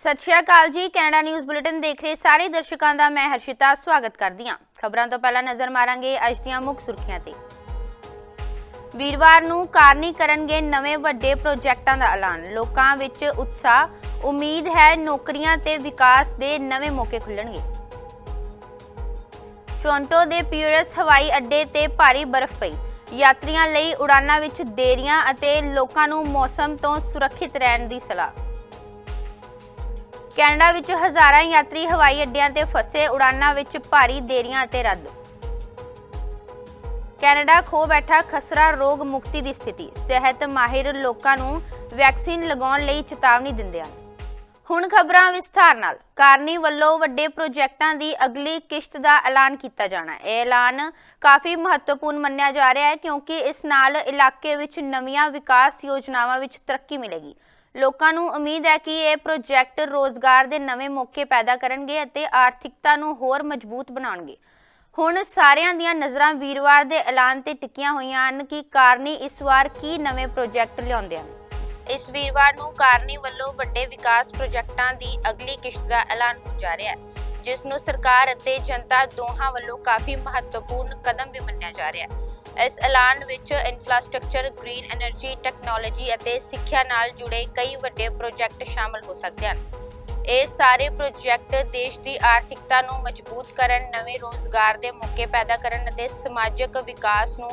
ਸਤਿ ਸ਼੍ਰੀ ਅਕਾਲ ਜੀ। Canada news bulletin ਦੇਖ ਰਹੇ ਸਾਰੇ ਦਰਸ਼ਕਾਂ ਦਾ ਮੈਂ ਹਰਸ਼ਿਤਾ, ਸਵਾਗਤ ਕਰਦੀ ਹਾਂ। ਖਬਰਾਂ ਤੋਂ ਪਹਿਲਾਂ ਨਜ਼ਰ ਮਾਰਾਂਗੇ ਅੱਜ ਦੀਆਂ ਮੁੱਖ ਸੁਰਖੀਆਂ ਤੇ। ਵੀਰਵਾਰ ਨੂੰ ਕਾਰਨੀ ਕਰਨਗੇ ਨਵੇਂ ਵੱਡੇ ਪ੍ਰੋਜੈਕਟਾਂ ਦਾ ਐਲਾਨ। ਲੋਕਾਂ ਵਿੱਚ ਉਤਸ਼ਾਹ, ਉਮੀਦ ਹੈ ਨੌਕਰੀਆਂ ਤੇ ਵਿਕਾਸ ਦੇ ਨਵੇਂ ਮੌਕੇ ਖੁੱਲਣਗੇ ਟੋਰਾਂਟੋ ਦੇ ਪਿਊਰਸ ਹਵਾਈ ਅੱਡੇ ਤੇ ਭਾਰੀ ਬਰਫ਼ ਪਈ। ਯਾਤਰੀਆਂ ਲਈ ਉਡਾਨਾਂ ਵਿੱਚ ਦੇਰੀਆਂ ਅਤੇ ਲੋਕਾਂ ਨੂੰ ਮੌਸਮ ਤੋਂ ਸੁਰੱਖਿਅਤ ਰਹਿਣ ਦੀ ਸਲਾਹ। ਕੈਨੇਡਾ ਵਿੱਚ ਹਜ਼ਾਰਾਂ ਯਾਤਰੀ ਹਵਾਈ ਅੱਡਿਆਂ ਤੇ ਫਸੇ ਉਡਾਨਾਂ ਵਿੱਚ ਭਾਰੀ ਦੇਰੀਆਂ ਅਤੇ ਰੱਦ। ਕੈਨੇਡਾ ਖੋ ਬੈਠਾ ਖਸਰਾ ਰੋਗ ਮੁਕਤੀ ਦੀ ਸਥਿਤੀ। ਸਿਹਤ ਮਾਹਿਰ ਲੋਕਾਂ ਨੂੰ ਵੈਕਸੀਨ ਲਗਾਉਣ ਲਈ ਚੇਤਾਵਨੀ ਦਿੰਦੇ ਹਨ। ਹੁਣ ਖਬਰਾਂ ਵਿਸਥਾਰ ਨਾਲ। ਕਾਰਨੀ ਵੱਲੋਂ ਵੱਡੇ ਪ੍ਰੋਜੈਕਟਾਂ ਦੀ ਅਗਲੀ ਕਿਸ਼ਤ ਦਾ ਐਲਾਨ ਕੀਤਾ ਜਾਣਾ ਹੈ। ਇਹ ਐਲਾਨ ਕਾਫੀ ਮਹੱਤਵਪੂਰਨ ਮੰਨਿਆ ਜਾ ਰਿਹਾ ਹੈ ਕਿਉਂਕਿ ਇਸ ਨਾਲ ਇਲਾਕੇ ਵਿੱਚ ਨਵੀਆਂ ਵਿਕਾਸ ਯੋਜਨਾਵਾਂ ਵਿੱਚ ਤਰੱਕੀ ਮਿਲੇਗੀ। ਲੋਕਾਂ ਨੂੰ ਉਮੀਦ ਹੈ ਕਿ ਇਹ ਪ੍ਰੋਜੈਕਟ ਰੋਜ਼ਗਾਰ ਦੇ ਨਵੇਂ ਮੌਕੇ ਪੈਦਾ ਕਰਨਗੇ ਅਤੇ ਆਰਥਿਕਤਾ ਨੂੰ ਹੋਰ ਮਜ਼ਬੂਤ ਬਣਾਉਣਗੇ। ਹੁਣ ਸਾਰਿਆਂ ਦੀਆਂ ਨਜ਼ਰਾਂ ਵੀਰਵਾਰ ਦੇ ਐਲਾਨ ਤੇ ਟਿਕੀਆਂ ਹੋਈਆਂ ਹਨ ਕਿ ਕਾਰਨੀ ਇਸ ਵਾਰ ਕੀ ਨਵੇਂ ਪ੍ਰੋਜੈਕਟ ਲਿਆਉਂਦੇ ਹਨ। ਇਸ ਵੀਰਵਾਰ ਨੂੰ ਕਾਰਨੀ ਵੱਲੋਂ ਵੱਡੇ ਵਿਕਾਸ ਪ੍ਰੋਜੈਕਟਾਂ ਦੀ ਅਗਲੀ ਕਿਸ਼ਤ ਦਾ ਐਲਾਨ ਹੋ ਜਾ ਰਿਹਾ ਹੈ, ਜਿਸ ਨੂੰ ਸਰਕਾਰ ਅਤੇ ਜਨਤਾ ਦੋਹਾਂ ਵੱਲੋਂ ਕਾਫੀ ਮਹੱਤਵਪੂਰਨ ਕਦਮ ਵੀ ਮੰਨਿਆ ਜਾ ਰਿਹਾ ਹੈ। ਇਸ ਐਲਾਨ ਵਿੱਚ ਇਨਫਰਾਸਟ੍ਰਕਚਰ, ਗ੍ਰੀਨ એનર્ਜੀ ਟੈਕਨੋਲੋਜੀ ਅਤੇ ਸਿੱਖਿਆ ਨਾਲ ਜੁੜੇ ਕਈ ਵੱਡੇ ਪ੍ਰੋਜੈਕਟ ਸ਼ਾਮਲ ਹੋ ਸਕਦੇ ਹਨ। ਇਹ ਸਾਰੇ ਪ੍ਰੋਜੈਕਟ ਦੇਸ਼ ਦੀ ਆਰਥਿਕਤਾ ਨੂੰ ਮਜ਼ਬੂਤ ਕਰਨ, ਨਵੇਂ ਰੋਜ਼ਗਾਰ ਦੇ ਮੌਕੇ ਪੈਦਾ ਕਰਨ ਅਤੇ ਸਮਾਜਿਕ ਵਿਕਾਸ ਨੂੰ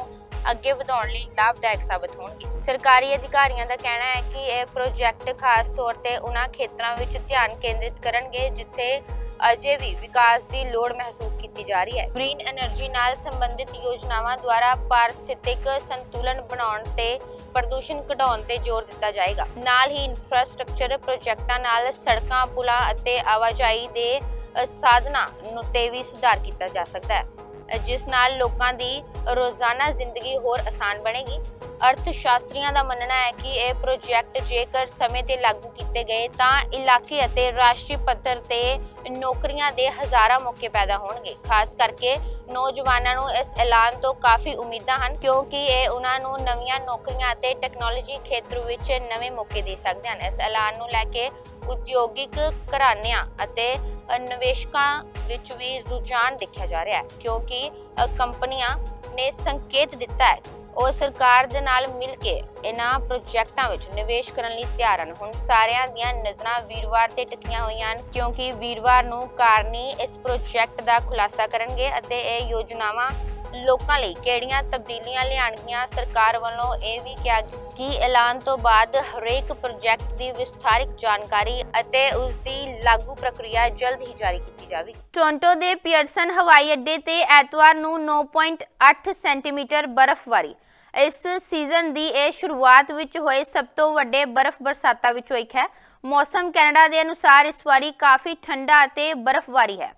ਅੱਗੇ ਵਧਾਉਣ ਲਈ ਲਾਭਦਾਇਕ ਸਾਬਤ ਹੋਣਗੇ। ਸਰਕਾਰੀ ਅਧਿਕਾਰੀਆਂ ਦਾ ਕਹਿਣਾ ਹੈ ਕਿ ਇਹ ਪ੍ਰੋਜੈਕਟ ਖਾਸ ਤੌਰ ਤੇ ਉਹਨਾਂ ਖੇਤਰਾਂ ਵਿੱਚ ਧਿਆਨ ਕੇਂਦਰਿਤ ਕਰਨਗੇ, ਜਿੱਥੇ ਅਜੇ ਵੀ ਵਿਕਾਸ ਦੀ ਲੋੜ ਮਹਿਸੂਸ ਕੀਤੀ ਜਾ ਰਹੀ ਹੈ। ਗ੍ਰੀਨ એનર્ਜੀ ਨਾਲ ਸੰਬੰਧਿਤ ਯੋਜਨਾਵਾਂ ਦੁਆਰਾ ਪਾਰਸਥਿਤਿਕ ਸੰਤੁਲਨ ਬਣਾਉਣ ਤੇ ਪ੍ਰਦੂਸ਼ਣ ਘਟਾਉਣ ਤੇ ਜ਼ੋਰ ਦਿੱਤਾ ਜਾਏਗਾ। ਨਾਲ ਹੀ ਇਨਫਰਾਸਟ੍ਰਕਚਰ ਪ੍ਰੋਜੈਕਟਾਂ ਨਾਲ ਸੜਕਾਂ, ਪੁਲਾਂ ਅਤੇ ਆਵਾਜਾਈ ਦੇ ਸਾਧਨਾਂ ਨੂੰ ਤੇ ਵੀ ਸੁਧਾਰ ਕੀਤਾ ਜਾ ਸਕਦਾ ਹੈ, ਜਿਸ ਨਾਲ ਲੋਕਾਂ ਦੀ ਰੋਜ਼ਾਨਾ ਜ਼ਿੰਦਗੀ ਹੋਰ ਆਸਾਨ ਬਣੇਗੀ। ਅਰਥ ਸ਼ਾਸਤਰੀਆਂ ਦਾ ਮੰਨਣਾ ਹੈ ਕਿ ਇਹ ਪ੍ਰੋਜੈਕਟ ਜੇਕਰ ਸਮੇਂ ਤੇ ਲਾਗੂ ਕੀਤੇ ਗਏ ਤਾਂ ਇਲਾਕੇ ਅਤੇ ਰਾਸ਼ਟਰੀ ਪੱਧਰ ਤੇ ਨੌਕਰੀਆਂ ਦੇ ਹਜ਼ਾਰਾਂ ਮੌਕੇ ਪੈਦਾ ਹੋਣਗੇ। ਖਾਸ ਕਰਕੇ ਨੌਜਵਾਨਾਂ ਨੂੰ ਇਸ ਐਲਾਨ ਤੋਂ ਕਾਫੀ ਉਮੀਦਾਂ ਹਨ, ਕਿਉਂਕਿ ਇਹ ਉਹਨਾਂ ਨੂੰ ਨਵੀਆਂ ਨੌਕਰੀਆਂ ਅਤੇ ਟੈਕਨੋਲੋਜੀ ਖੇਤਰ ਵਿੱਚ ਨਵੇਂ ਮੌਕੇ ਦੇ ਸਕਦੇ ਹਨ। ਇਸ ਐਲਾਨ ਨੂੰ ਲੈ ਕੇ ਉਦਯੋਗਿਕ ਘਰਾਣਿਆਂ ਅਤੇ ਨਿਵੇਸ਼ਕਾਂ ਵਿੱਚ ਵੀ ਰੁਝਾਨ ਦੇਖਿਆ ਜਾ ਰਿਹਾ ਹੈ, ਕਿਉਂਕਿ ਕੰਪਨੀਆਂ ਨੇ ਸੰਕੇਤ ਦਿੱਤਾ ਹੈ ਉਹ ਸਰਕਾਰ ਦੇ ਨਾਲ ਮਿਲ ਕੇ ਇਹਨਾਂ ਪ੍ਰੋਜੈਕਟਾਂ ਵਿੱਚ ਨਿਵੇਸ਼ ਕਰਨ ਲਈ ਤਿਆਰ ਹਨ। ਹੁਣ ਸਾਰਿਆਂ ਦੀਆਂ ਨਜ਼ਰਾਂ ਵੀਰਵਾਰ ਤੇ ਟਿਕੀਆਂ ਹੋਈਆਂ ਹਨ, ਕਿਉਂਕਿ ਵੀਰਵਾਰ ਨੂੰ ਕਾਰਨੀ ਇਸ ਪ੍ਰੋਜੈਕਟ ਦਾ ਖੁਲਾਸਾ ਕਰਨਗੇ ਅਤੇ ਇਹ ਯੋਜਨਾਵਾਂ ਲੋਕਾਂ ਲਈ ਕਿਹੜੀਆਂ ਤਬਦੀਲੀਆਂ ਲਿਆਣਗੀਆਂ ਸਰਕਾਰ ਵੱਲੋਂ ਇਹ ਵੀ ਕਿਹਾ ਕਿ ਐਲਾਨ ਤੋਂ ਬਾਅਦ ਹਰੇਕ ਪ੍ਰੋਜੈਕਟ ਦੀ ਵਿਸਥਾਰਿਤ ਜਾਣਕਾਰੀ ਅਤੇ ਉਸ ਦੀ ਲਾਗੂ ਪ੍ਰਕਿਰਿਆ ਜਲਦ ਹੀ ਜਾਰੀ ਕੀਤੀ ਜਾਵੇਗੀ ਟੋਰਾਂਟੋ ਦੇ ਪੀਅਰਸਨ ਹਵਾਈ ਅੱਡੇ ਤੇ ਐਤਵਾਰ ਨੂੰ 9.8 ਸੈਂਟੀਮੀਟਰ ਬਰਫ਼ਬਾਰੀ ਇਸ ਸੀਜ਼ਨ ਦੀ ਇਹ ਸ਼ੁਰੂਆਤ ਵਿੱਚ ਹੋਏ ਸਭ ਤੋਂ ਵੱਡੇ ਬਰਫ਼ ਬਰਸਾਤਾਂ ਵਿੱਚੋਂ ਇੱਕ ਹੈ। ਮੌਸਮ ਕੈਨੇਡਾ ਦੇ ਅਨੁਸਾਰ ਇਸ ਵਾਰੀ ਕਾਫੀ ਠੰਡਾ ਅਤੇ ਬਰਫ਼ਬਾਰੀ ਹੈ।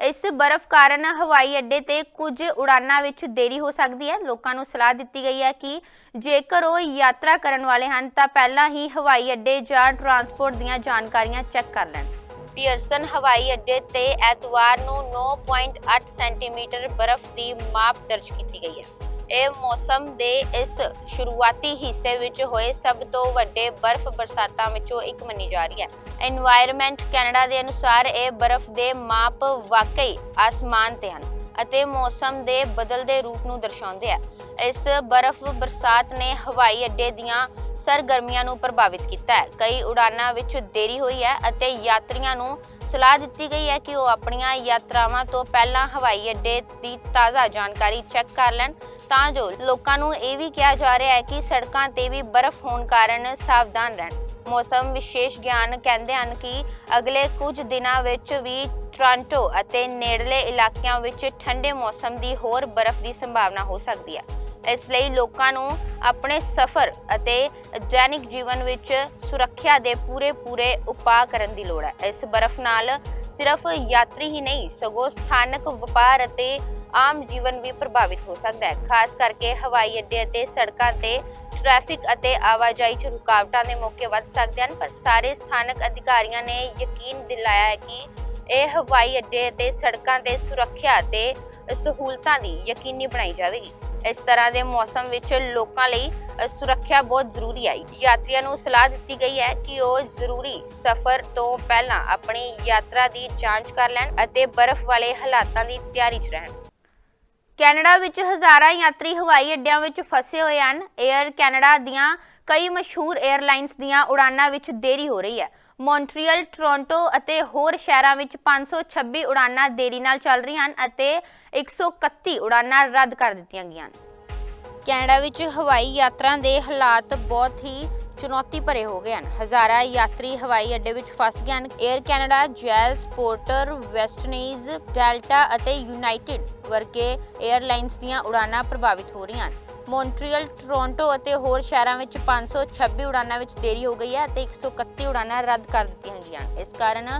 ਇਸ ਬਰਫ਼ ਕਾਰਨ ਹਵਾਈ ਅੱਡੇ ਤੇ ਕੁਝ ਉਡਾਨਾਂ ਵਿੱਚ ਦੇਰੀ ਹੋ ਸਕਦੀ ਹੈ। ਲੋਕਾਂ ਨੂੰ ਸਲਾਹ ਦਿੱਤੀ ਗਈ ਹੈ ਕਿ ਜੇਕਰ ਉਹ ਯਾਤਰਾ ਕਰਨ ਵਾਲੇ ਹਨ, ਤਾਂ ਪਹਿਲਾਂ ਹੀ ਹਵਾਈ ਅੱਡੇ ਜਾਂ ਟਰਾਂਸਪੋਰਟ ਦੀਆਂ ਜਾਣਕਾਰੀਆਂ ਚੈੱਕ ਕਰ ਲੈਣ। ਪੀਅਰਸਨ, ਹਵਾਈ ਅੱਡੇ ਤੇ ਐਤਵਾਰ ਨੂੰ 9.8 ਸੈਂਟੀਮੀਟਰ ਬਰਫ਼ ਦੀ ਮਾਪ ਦਰਜ ਕੀਤੀ ਗਈ ਹੈ। ਇਹ ਮੌਸਮ ਦੇ ਇਸ ਸ਼ੁਰੂਆਤੀ ਹਿੱਸੇ ਵਿੱਚ ਹੋਏ ਸਭ ਤੋਂ ਵੱਡੇ ਬਰਫ਼ ਬਰਸਾਤਾਂ ਵਿੱਚੋਂ ਇੱਕ ਮੰਨੀ ਜਾ ਰਹੀ ਹੈ। এনवायरमेंट ਕੈਨੇਡਾ ਦੇ ਅਨੁਸਾਰ ਇਹ ਬਰਫ਼ ਦੇ ਮਾਪ ਵਾਕਈ ਆਸਮਾਨ ਤੇ ਹਨ ਅਤੇ ਮੌਸਮ ਦੇ ਬਦਲਦੇ ਰੂਪ ਨੂੰ ਦਰਸਾਉਂਦੇ ਆ। ਇਸ ਬਰਫ਼ ਬਰਸਾਤ ਨੇ ਹਵਾਈ ਅੱਡੇ ਦੀਆਂ ਸਰਗਰਮੀਆਂ ਨੂੰ ਪ੍ਰਭਾਵਿਤ ਕੀਤਾ ਹੈ। ਕਈ ਉਡਾਨਾਂ ਵਿੱਚ ਦੇਰੀ ਹੋਈ ਹੈ ਅਤੇ ਯਾਤਰੀਆਂ ਨੂੰ ਸਲਾਹ ਦਿੱਤੀ ਗਈ ਹੈ ਕਿ ਉਹ ਆਪਣੀਆਂ ਯਾਤਰਾਵਾਂ ਤੋਂ ਪਹਿਲਾਂ ਹਵਾਈ ਅੱਡੇ ਦੀ ਤਾਜ਼ਾ ਜਾਣਕਾਰੀ ਚੈੱਕ ਕਰ ਲੈਣ। ਤਾਂ ਜੋ ਲੋਕਾਂ ਨੂੰ ਇਹ ਵੀ ਕਿਹਾ ਜਾ ਰਿਹਾ ਹੈ ਕਿ ਸੜਕਾਂ ਤੇ ਵੀ ਬਰਫ਼ ਹੋਣ ਕਾਰਨ ਸਾਵਧਾਨ ਰਹਿਣ। ਮੌਸਮ ਵਿਸ਼ੇਸ਼ ਗਿਆਨ ਕਹਿੰਦੇ ਹਨ ਕਿ ਅਗਲੇ ਕੁਝ ਦਿਨਾਂ ਵਿੱਚ ਵੀ ਟੋਰਾਂਟੋ ਅਤੇ ਨੇੜਲੇ ਇਲਾਕਿਆਂ ਵਿੱਚ ਠੰਡੇ ਮੌਸਮ ਦੀ ਹੋਰ ਬਰਫ਼ ਦੀ ਸੰਭਾਵਨਾ ਹੋ ਸਕਦੀ ਹੈ। ਇਸ ਲਈ ਲੋਕਾਂ ਨੂੰ ਆਪਣੇ ਸਫ਼ਰ ਅਤੇ ਜੈਨਿਕ ਜੀਵਨ ਵਿੱਚ ਸੁਰੱਖਿਆ ਦੇ ਪੂਰੇ ਪੂਰੇ ਉਪਾਅ ਕਰਨ ਦੀ ਲੋੜ ਹੈ। ਇਸ ਬਰਫ਼ ਨਾਲ ਸਿਰਫ ਯਾਤਰੀ ਹੀ ਨਹੀਂ, ਸਗੋਂ ਸਥਾਨਕ ਵਪਾਰ ਅਤੇ ਆਮ ਜੀਵਨ ਵੀ ਪ੍ਰਭਾਵਿਤ ਹੋ ਸਕਦਾ ਹੈ। ਖਾਸ ਕਰਕੇ ਹਵਾਈ ਅੱਡੇ ਅਤੇ ਸੜਕਾਂ ਤੇ ਟ੍ਰੈਫਿਕ ਅਤੇ ਆਵਾਜਾਈ 'ਚ ਰੁਕਾਵਟਾਂ ਦੇ ਮੌਕੇ ਵੱਧ ਸਕਦੇ ਹਨ, ਪਰ ਸਾਰੇ ਸਥਾਨਕ ਅਧਿਕਾਰੀਆਂ ਨੇ ਯਕੀਨ ਦਿਲਾਇਆ ਹੈ ਕਿ ਇਹ ਹਵਾਈ ਅੱਡੇ ਅਤੇ ਸੜਕਾਂ ਤੇ ਸੁਰੱਖਿਆ ਅਤੇ ਸਹੂਲਤਾਂ ਦੀ ਯਕੀਨੀ ਬਣਾਈ ਜਾਵੇਗੀ। ਇਸ ਤਰ੍ਹਾਂ ਦੇ ਮੌਸਮ ਵਿੱਚ ਲੋਕਾਂ ਲਈ ਸੁਰੱਖਿਆ ਬਹੁਤ ਜ਼ਰੂਰੀ ਹੈ। ਯਾਤਰੀਆਂ ਨੂੰ ਸਲਾਹ ਦਿੱਤੀ ਗਈ ਹੈ ਕਿ ਉਹ ਜ਼ਰੂਰੀ ਸਫ਼ਰ ਤੋਂ ਪਹਿਲਾਂ ਆਪਣੀ ਯਾਤਰਾ ਦੀ ਜਾਂਚ ਕਰ ਲੈਣ ਅਤੇ ਬਰਫ਼ ਵਾਲੇ ਹਾਲਾਤਾਂ ਦੀ ਤਿਆਰੀ 'ਚ ਰਹਿਣ। ਕੈਨੇਡਾ ਵਿੱਚ ਹਜ਼ਾਰਾਂ ਯਾਤਰੀ ਹਵਾਈ ਅੱਡਿਆਂ ਵਿੱਚ ਫਸੇ ਹੋਏ ਹਨ। 에ਅਰ ਕੈਨੇਡਾ ਦੀਆਂ ਕਈ ਮਸ਼ਹੂਰ 에ਅਰਲਾਈਨਸ ਦੀਆਂ ਉਡਾਨਾਂ ਵਿੱਚ ਦੇਰੀ ਹੋ ਰਹੀ ਹੈ। ਮੌਂਟਰੀਅਲ ਟੋਰਾਂਟੋ ਅਤੇ ਹੋਰ ਸ਼ਹਿਰਾਂ ਵਿੱਚ 526 ਉਡਾਨਾਂ ਦੇਰੀ ਨਾਲ ਚੱਲ ਰਹੀਆਂ ਹਨ ਅਤੇ 131 ਉਡਾਨਾਂ ਰੱਦ ਕਰ ਦਿੱਤੀਆਂ ਗਈਆਂ ਹਨ। ਕੈਨੇਡਾ ਵਿੱਚ ਹਵਾਈ ਯਾਤਰਾ ਦੇ ਹਾਲਾਤ ਬਹੁਤ ਹੀ ਚੁਣੌਤੀ ਭਰੇ ਹੋ ਗਏ ਹਨ। ਹਜ਼ਾਰਾਂ ਯਾਤਰੀ ਹਵਾਈ ਅੱਡੇ ਵਿੱਚ ਫਸ ਗਏ ਹਨ। 에ਅਰ ਕੈਨੇਡਾ ਜੈਜ਼ ਪੋਰਟਰ ਵੈਸਟਰਨੇਜ਼ ਡੈਲਟਾ ਅਤੇ ਯੂਨਾਈਟਿਡ ਵਰਗੇ 에ਅਰਲਾਈਨਸ ਦੀਆਂ ਉਡਾਨਾਂ ਪ੍ਰਭਾਵਿਤ ਹੋ ਰਹੀਆਂ ਹਨ। ਮੌਂਟਰੀਅਲ ਟੋਰਾਂਟੋ ਅਤੇ ਹੋਰ ਸ਼ਹਿਰਾਂ ਵਿੱਚ 526 ਉਡਾਨਾਂ ਵਿੱਚ ਦੇਰੀ ਹੋ ਗਈ ਹੈ ਅਤੇ 131 ਉਡਾਨਾਂ ਰੱਦ ਕਰ ਦਿੱਤੀਆਂ ਗਈਆਂ ਹਨ। ਇਸ ਕਾਰਨ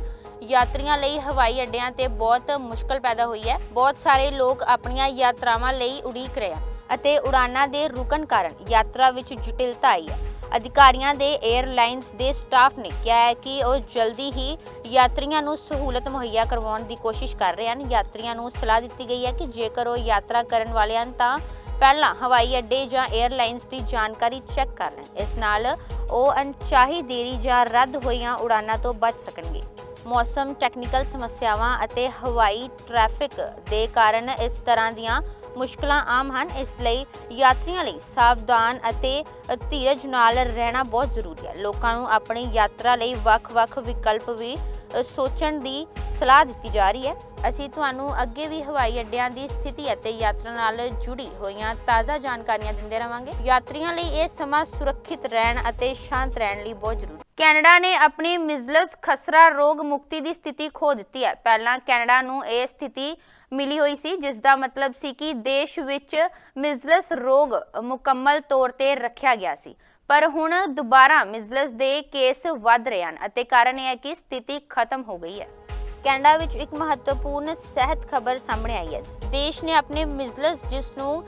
ਯਾਤਰੀਆਂ ਲਈ ਹਵਾਈ ਅੱਡਿਆਂ ਤੇ ਬਹੁਤ ਮੁਸ਼ਕਲ ਪੈਦਾ ਹੋਈ ਹੈ। ਬਹੁਤ ਸਾਰੇ ਲੋਕ ਆਪਣੀਆਂ ਯਾਤਰਾਵਾਂ ਲਈ ਉਡੀਕ ਰਹੇ ਹਨ ਅਤੇ ਉਡਾਨਾਂ ਦੇ ਰੁਕਣ ਕਾਰਨ ਯਾਤਰਾ ਵਿੱਚ ਜਟਿਲਤਾ ਆਈ ਹੈ। ਅਧਿਕਾਰੀਆਂ ਦੇ 에ਅਰਲਾਈਨਸ ਦੇ ਸਟਾਫ ਨੇ ਕਿਹਾ ਹੈ ਕਿ ਉਹ ਜਲਦੀ ਹੀ ਯਾਤਰੀਆਂ ਨੂੰ ਸਹੂਲਤ ਮੁਹੱਈਆ ਕਰਵਾਉਣ ਦੀ ਕੋਸ਼ਿਸ਼ ਕਰ ਰਹੇ ਹਨ। ਯਾਤਰੀਆਂ ਨੂੰ ਸਲਾਹ ਦਿੱਤੀ ਗਈ ਹੈ ਕਿ ਜੇਕਰ ਉਹ ਯਾਤਰਾ ਕਰਨ ਵਾਲੇ ਹਨ ਤਾਂ ਪਹਿਲਾਂ ਹਵਾਈ ਅੱਡੇ ਜਾਂ 에ਅਰਲਾਈਨਸ ਦੀ ਜਾਣਕਾਰੀ ਚੈੱਕ ਕਰ ਲੈਣ। ਇਸ ਨਾਲ ਉਹ ਅਣਚਾਹੀ ਦੇਰੀ ਜਾਂ ਰੱਦ ਹੋਈਆਂ ਉਡਾਨਾਂ ਤੋਂ ਬਚ ਸਕਣਗੇ। ਮੌਸਮ ਟੈਕਨੀਕਲ ਸਮੱਸਿਆਵਾਂ ਅਤੇ ਹਵਾਈ ਟ੍ਰੈਫਿਕ ਦੇ ਕਾਰਨ ਇਸ ਤਰ੍ਹਾਂ ਦੀਆਂ ਮੁਸ਼ਕਲਾਂ ਆਮ ਹਨ, ਇਸ ਲਈ ਯਾਤਰੀਆਂ ਲਈ ਸਾਵਧਾਨ ਅਤੇ ਧੀਰਜ ਨਾਲ ਰਹਿਣਾ ਬਹੁਤ ਜ਼ਰੂਰੀ ਹੈ। ਲੋਕਾਂ ਨੂੰ ਆਪਣੀ ਯਾਤਰਾ ਲਈ ਵੱਖ-ਵੱਖ ਵਿਕਲਪ ਵੀ ਸੋਚਣ ਦੀ ਸਲਾਹ ਦਿੱਤੀ ਜਾ ਰਹੀ ਹੈ। ਅਸੀਂ ਤੁਹਾਨੂੰ ਅੱਗੇ ਵੀ ਹਵਾਈ ਅੱਡਿਆਂ ਦੀ ਸਥਿਤੀ ਅਤੇ ਯਾਤਰਾ ਨਾਲ ਜੁੜੀ ਹੋਈਆਂ ਤਾਜ਼ਾ ਜਾਣਕਾਰੀਆਂ ਦਿੰਦੇ ਰਵਾਂਗੇ। ਯਾਤਰੀਆਂ ਲਈ ਇਹ ਸਮਾਂ ਸੁਰੱਖਿਅਤ ਰਹਿਣ ਅਤੇ ਸ਼ਾਂਤ ਰਹਿਣ ਲਈ ਬਹੁਤ ਜ਼ਰੂਰੀ ਕੈਨੇਡਾ ਨੇ ਆਪਣੀ ਮਿਜ਼ਲਸ ਖਸਰਾ ਰੋਗ ਮੁਕਤੀ ਦੀ ਸਥਿਤੀ ਖੋ ਦਿੱਤੀ ਹੈ। ਪਹਿਲਾਂ ਕੈਨੇਡਾ ਨੂੰ ਇਹ ਸਥਿਤੀ ਮਿਲੀ ਹੋਈ ਸੀ ਜਿਸ ਦਾ ਮਤਲਬ ਸੀ ਕਿ ਦੇਸ਼ ਵਿੱਚ ਮਿਜ਼ਲਸ ਰੋਗ ਮੁਕੰਮਲ ਤੌਰ ਤੇ ਰੱਖਿਆ ਗਿਆ ਸੀ। ਪਰ ਹੁਣ ਦੁਬਾਰਾ ਮਿਜ਼ਲਸ ਦੇ ਕੇਸ ਵੱਧ ਰਹੇ ਹਨ ਅਤੇ ਕਾਰਨ ਇਹ ਹੈ ਕਿ ਸਥਿਤੀ ਖਤਮ ਹੋ ਗਈ ਹੈ। ਕੈਨੇਡਾ ਵਿੱਚ ਇੱਕ ਮਹੱਤਵਪੂਰਨ ਸਿਹਤ ਖਬਰ ਸਾਹਮਣੇ ਆਈ ਹੈ। ਦੇਸ਼ ਨੇ ਆਪਣੇ ਮਿਜ਼ਲਸ, ਜਿਸ ਨੂੰ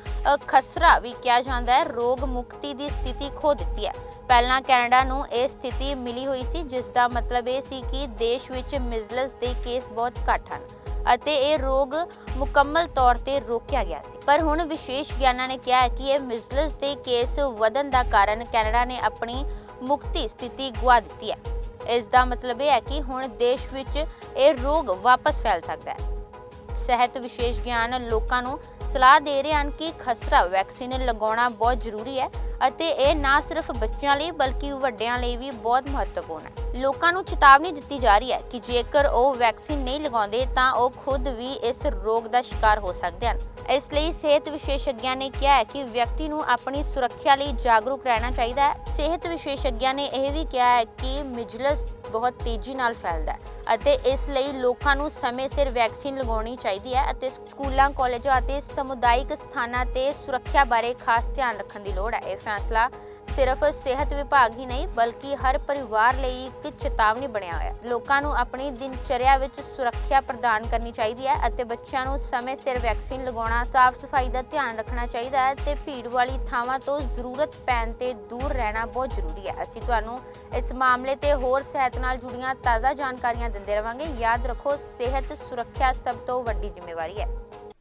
ਖਸਰਾ ਵੀ ਕਿਹਾ ਜਾਂਦਾ ਹੈ, ਰੋਗ ਮੁਕਤੀ ਦੀ ਸਥਿਤੀ ਖੋ ਦਿੱਤੀ ਹੈ। ਪਹਿਲਾਂ ਕੈਨੇਡਾ ਨੂੰ ਇਹ ਸਥਿਤੀ ਮਿਲੀ ਹੋਈ ਸੀ ਜਿਸ ਦਾ ਮਤਲਬ ਇਹ ਸੀ ਕਿ ਦੇਸ਼ ਵਿੱਚ ਮਿਜ਼ਲਸ ਦੇ ਕੇਸ ਬਹੁਤ ਘੱਟ ਹਨ। ਅਤੇ ਇਹ ਰੋਗ ਮੁਕੰਮਲ ਤੌਰ ਤੇ ਰੋਕਿਆ ਗਿਆ ਸੀ। ਪਰ ਹੁਣ ਵਿਸ਼ੇਸ਼ ਗਿਆਨਾਂ ਨੇ ਕਿਹਾ ਹੈ ਕਿ ਇਹ ਮਿਜ਼ਲਸ ਦੇ ਕੇਸ ਵਧਣ ਦਾ ਕਾਰਨ ਕੈਨੇਡਾ ਨੇ ਆਪਣੀ ਮੁਕਤੀ ਸਥਿਤੀ ਗਵਾ ਦਿੱਤੀ ਹੈ। ਇਸ ਦਾ ਮਤਲਬ ਇਹ ਹੈ ਕਿ ਹੁਣ ਦੇਸ਼ ਵਿੱਚ ਇਹ ਰੋਗ ਵਾਪਸ ਫੈਲ ਸਕਦਾ ਹੈ। ਸਿਹਤ ਵਿਸ਼ੇਸ਼ ਗਿਆਨ ਲੋਕਾਂ ਨੂੰ ਸਲਾਹ ਦੇ ਰਹੇ ਹਨ ਕਿ ਖਸਰਾ ਵੈਕਸੀਨ ਲਗਾਉਣਾ ਬਹੁਤ ਜ਼ਰੂਰੀ ਹੈ ਅਤੇ ਇਹ ਨਾ ਸਿਰਫ ਬੱਚਿਆਂ ਲਈ ਬਲਕਿ ਵੱਡਿਆਂ ਲਈ ਵੀ ਬਹੁਤ ਮਹੱਤਵਪੂਰਨ ਹੈ। ਲੋਕਾਂ ਨੂੰ ਚੇਤਾਵਨੀ ਦਿੱਤੀ ਜਾ ਰਹੀ ਹੈ ਕਿ ਜੇਕਰ ਉਹ ਵੈਕਸੀਨ ਨਹੀਂ ਲਗਾਉਂਦੇ ਤਾਂ ਉਹ ਖੁਦ ਵੀ ਇਸ ਰੋਗ ਦਾ ਸ਼ਿਕਾਰ ਹੋ ਸਕਦੇ ਹਨ। ਇਸ ਲਈ ਸਿਹਤ ਵਿਸ਼ੇਸ਼ਗਿਆਂ ਨੇ ਕਿਹਾ ਹੈ ਕਿ ਵਿਅਕਤੀ ਨੂੰ ਆਪਣੀ ਸੁਰੱਖਿਆ ਲਈ ਜਾਗਰੂਕ ਰਹਿਣਾ ਚਾਹੀਦਾ ਹੈ। ਸਿਹਤ ਵਿਸ਼ੇਸ਼ਗਿਆਂ ਨੇ ਇਹ ਵੀ ਕਿਹਾ ਹੈ ਕਿ ਮਿਜਲਸ ਬਹੁਤ ਤੇਜ਼ੀ ਨਾਲ ਫੈਲਦਾ ਹੈ ਅਤੇ ਇਸ ਲਈ ਲੋਕਾਂ ਨੂੰ ਸਮੇਂ ਸਿਰ ਵੈਕਸੀਨ ਲਗਾਉਣੀ ਚਾਹੀਦੀ ਹੈ ਅਤੇ ਸਕੂਲਾਂ, ਕਾਲਜਾਂ ਅਤੇ ਸਮੁਦਾਇਕ ਸਥਾਨਾਂ ਤੇ ਸੁਰੱਖਿਆ ਬਾਰੇ ਖਾਸ ਧਿਆਨ ਰੱਖਣ ਦੀ ਲੋੜ ਹੈ। ਇਹ ਫੈਸਲਾ ਸਿਰਫ ਸਿਹਤ ਵਿਭਾਗ ਹੀ ਨਹੀਂ, ਬਲਕਿ ਹਰ ਪਰਿਵਾਰ ਲਈ ਇੱਕ ਚੇਤਾਵਨੀ ਬਣਿਆ ਹੋਇਆ ਹੈ। ਲੋਕਾਂ ਨੂੰ ਆਪਣੀ ਦਿਨਚਰਿਆ ਵਿੱਚ ਸੁਰੱਖਿਆ ਪ੍ਰਦਾਨ ਕਰਨੀ ਚਾਹੀਦੀ ਹੈ ਅਤੇ ਬੱਚਿਆਂ ਨੂੰ ਸਮੇਂ ਸਿਰ ਵੈਕਸੀਨ ਲਗਾਉਣਾ ਸਾਫ਼ ਸਫ਼ਾਈ ਦਾ ਧਿਆਨ ਰੱਖਣਾ ਚਾਹੀਦਾ ਹੈ ਤੇ ਭੀੜ ਵਾਲੀ ਥਾਵਾਂ ਤੋਂ ਜ਼ਰੂਰਤ ਪੈਣ ਤੇ ਦੂਰ ਰਹਿਣਾ ਬਹੁਤ ਜ਼ਰੂਰੀ ਹੈ। ਅਸੀਂ ਤੁਹਾਨੂੰ ਇਸ ਮਾਮਲੇ ਤੇ ਹੋਰ ਸਿਹਤ ਨਾਲ ਜੁੜੀਆਂ ਤਾਜ਼ਾ ਜਾਣਕਾਰੀਆਂ ਦਿੰਦੇ ਰਵਾਂਗੇ। ਯਾਦ ਰੱਖੋ, ਸਿਹਤ ਸੁਰੱਖਿਆ ਸਭ ਤੋਂ ਵੱਡੀ ਜ਼ਿੰਮੇਵਾਰੀ ਹੈ।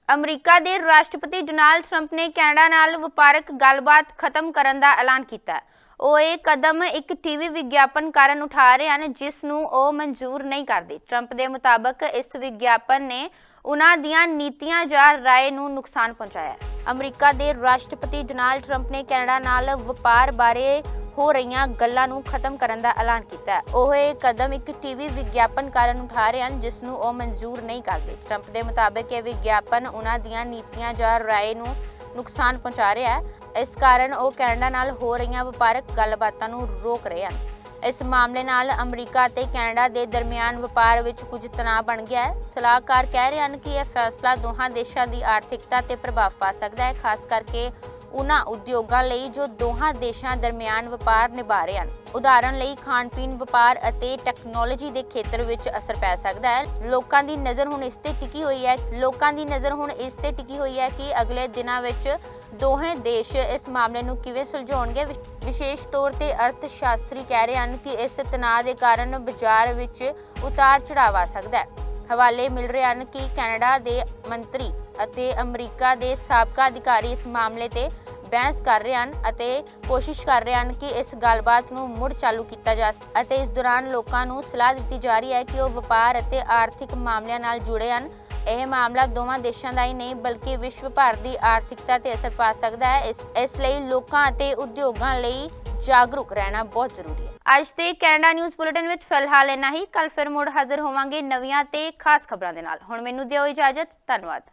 ਅਮਰੀਕਾ ਦੇ ਰਾਸ਼ਟਰਪਤੀ ਡੋਨਾਲਡ ਟਰੰਪ ਨੇ ਕੈਨੇਡਾ ਨਾਲ ਵਪਾਰਕ ਗੱਲਬਾਤ ਖਤਮ ਕਰਨ ਦਾ ਐਲਾਨ ਕੀਤਾ ਉਹ ਇਹ ਕਦਮ ਇੱਕ ਟੀਵੀ ਵਿਗਿਆਪਨ ਕਾਰਨ ਉਠਾ ਰਹੇ ਹਨ, ਜਿਸ ਨੂੰ ਉਹ ਮਨਜ਼ੂਰ ਨਹੀਂ ਕਰਦੇ। ਟਰੰਪ ਦੇ ਮੁਤਾਬਕ ਇਸ ਵਿਗਿਆਪਨ ਨੇ ਉਹਨਾਂ ਦੀਆਂ ਨੀਤੀਆਂ ਜਾਂ ਰਾਏ ਨੂੰ ਨੁਕਸਾਨ ਪਹੁੰਚਾਇਆ ਅਮਰੀਕਾ ਦੇ ਰਾਸ਼ਟਰਪਤੀ ਡੋਨਾਲਡ ਟਰੰਪ ਨੇ ਕੈਨੇਡਾ ਨਾਲ ਵਪਾਰ ਬਾਰੇ ਹੋ ਰਹੀਆਂ ਗੱਲਾਂ ਨੂੰ ਖਤਮ ਕਰਨ ਦਾ ਐਲਾਨ ਕੀਤਾ ਉਹ ਇਹ ਕਦਮ ਇੱਕ ਟੀਵੀ ਵਿਗਿਆਪਨ ਕਾਰਨ ਉਠਾ ਰਹੇ ਹਨ, ਜਿਸ ਨੂੰ ਉਹ ਮਨਜ਼ੂਰ ਨਹੀਂ ਕਰਦੇ। ਟਰੰਪ ਦੇ ਮੁਤਾਬਕ ਇਹ ਵਿਗਿਆਪਨ ਉਹਨਾਂ ਦੀਆਂ ਨੀਤੀਆਂ ਜਾਂ ਰਾਏ ਨੂੰ ਨੁਕਸਾਨ ਪਹੁੰਚਾ ਰਿਹਾ ਹੈ। ਇਸ ਕਾਰਨ ਉਹ ਕੈਨੇਡਾ ਨਾਲ ਹੋ ਰਹੀਆਂ ਵਪਾਰਕ ਗੱਲਬਾਤਾਂ ਨੂੰ ਰੋਕ ਰਹੇ ਹਨ। ਇਸ ਮਾਮਲੇ ਨਾਲ ਅਮਰੀਕਾ ਅਤੇ ਕੈਨੇਡਾ ਦੇ ਦਰਮਿਆਨ ਵਪਾਰ ਵਿੱਚ ਕੁਝ ਤਣਾਅ ਬਣ ਗਿਆ ਹੈ। ਸਲਾਹਕਾਰ ਕਹਿ ਰਹੇ ਹਨ ਕਿ ਇਹ ਫੈਸਲਾ ਦੋਹਾਂ ਦੇਸ਼ਾਂ ਦੀ ਆਰਥਿਕਤਾ ਤੇ ਪ੍ਰਭਾਵ ਪਾ ਸਕਦਾ ਹੈ, ਖਾਸ ਕਰਕੇ ਉਹਨਾਂ ਉਦਯੋਗਾਂ ਲਈ ਜੋ ਦੋਹਾਂ ਦੇਸ਼ਾਂ ਦਰਮਿਆਨ ਵਪਾਰ ਨਿਭਾ ਰਹੇ ਹਨ। ਉਦਾਹਰਣ ਲਈ ਖਾਣ ਪੀਣ ਵਪਾਰ ਅਤੇ ਟੈਕਨੋਲੋਜੀ ਦੇ ਖੇਤਰ ਵਿੱਚ ਅਸਰ ਪੈ ਸਕਦਾ ਹੈ। ਲੋਕਾਂ ਦੀ ਨਜ਼ਰ ਹੁਣ ਇਸ ਤੇ ਟਿਕੀ ਹੋਈ ਹੈ। ਲੋਕਾਂ ਦੀ ਨਜ਼ਰ ਹੁਣ ਇਸ ਤੇ ਟਿਕੀ ਹੋਈ ਹੈ ਕਿ ਅਗਲੇ ਦਿਨਾਂ ਵਿੱਚ ਦੋਹੇ ਦੇਸ਼ ਇਸ ਮਾਮਲੇ ਨੂੰ ਕਿਵੇਂ ਸੁਲਝਾਉਣਗੇ। ਵਿਸ਼ੇਸ਼ ਤੌਰ ਤੇ ਅਰਥ ਸ਼ਾਸਤਰੀ ਕਹਿ ਰਹੇ ਹਨ ਕਿ ਇਸ ਤਣਾਅ ਦੇ ਕਾਰਨ ਬਾਜ਼ਾਰ ਵਿੱਚ ਉਤਾਰ ਚੜਾਵ ਆ ਸਕਦਾ ਹੈ। ਹਵਾਲੇ ਮਿਲ ਰਹੇ ਹਨ ਕਿ ਕੈਨੇਡਾ ਦੇ ਮੰਤਰੀ ਅਤੇ ਅਮਰੀਕਾ ਦੇ ਸਾਬਕਾ ਅਧਿਕਾਰੀ ਇਸ ਮਾਮਲੇ ਤੇ ਬਹਿਸ ਕਰ ਰਹੇ ਹਨ ਅਤੇ ਕੋਸ਼ਿਸ਼ ਕਰ ਰਹੇ ਹਨ ਕਿ ਇਸ ਗੱਲਬਾਤ ਨੂੰ ਮੁੜ ਚਾਲੂ ਕੀਤਾ ਜਾ ਸਕੇ ਅਤੇ ਇਸ ਦੌਰਾਨ ਲੋਕਾਂ ਨੂੰ ਸਲਾਹ ਦਿੱਤੀ ਜਾ ਰਹੀ ਹੈ ਕਿ ਉਹ ਵਪਾਰ ਅਤੇ ਆਰਥਿਕ ਮਾਮਲਿਆਂ ਨਾਲ ਜੁੜੇ ਹਨ। ਇਹ ਮਾਮਲਾ ਦੋਵਾਂ ਦੇਸ਼ਾਂ ਦਾ ਹੀ ਨਹੀਂ, ਬਲਕਿ ਵਿਸ਼ਵ ਭਰ ਦੀ ਆਰਥਿਕਤਾ ਤੇ ਅਸਰ ਪਾ ਸਕਦਾ ਹੈ। ਇਸ ਇਸ ਲਈ ਲੋਕਾਂ ਅਤੇ ਉਦਯੋਗਾਂ ਲਈ ਜਾਗਰੂਕ ਰਹਿਣਾ ਬਹੁਤ ਜ਼ਰੂਰੀ ਹੈ। ਅੱਜ ਦੇ ਕੈਨੇਡਾ ਨਿਊਜ਼ ਬੁਲੇਟਿਨ ਵਿੱਚ ਫਿਲਹਾਲ ਇੰਨਾ ਹੀ। ਕੱਲ ਫਿਰ ਮੁੜ ਹਾਜ਼ਰ ਹੋਵਾਂਗੇ ਨਵੀਆਂ ਤੇ ਖਾਸ ਖਬਰਾਂ ਦੇ ਨਾਲ। ਹੁਣ ਮੈਨੂੰ ਦਿਓ ਇਜਾਜ਼ਤ। ਧੰਨਵਾਦ।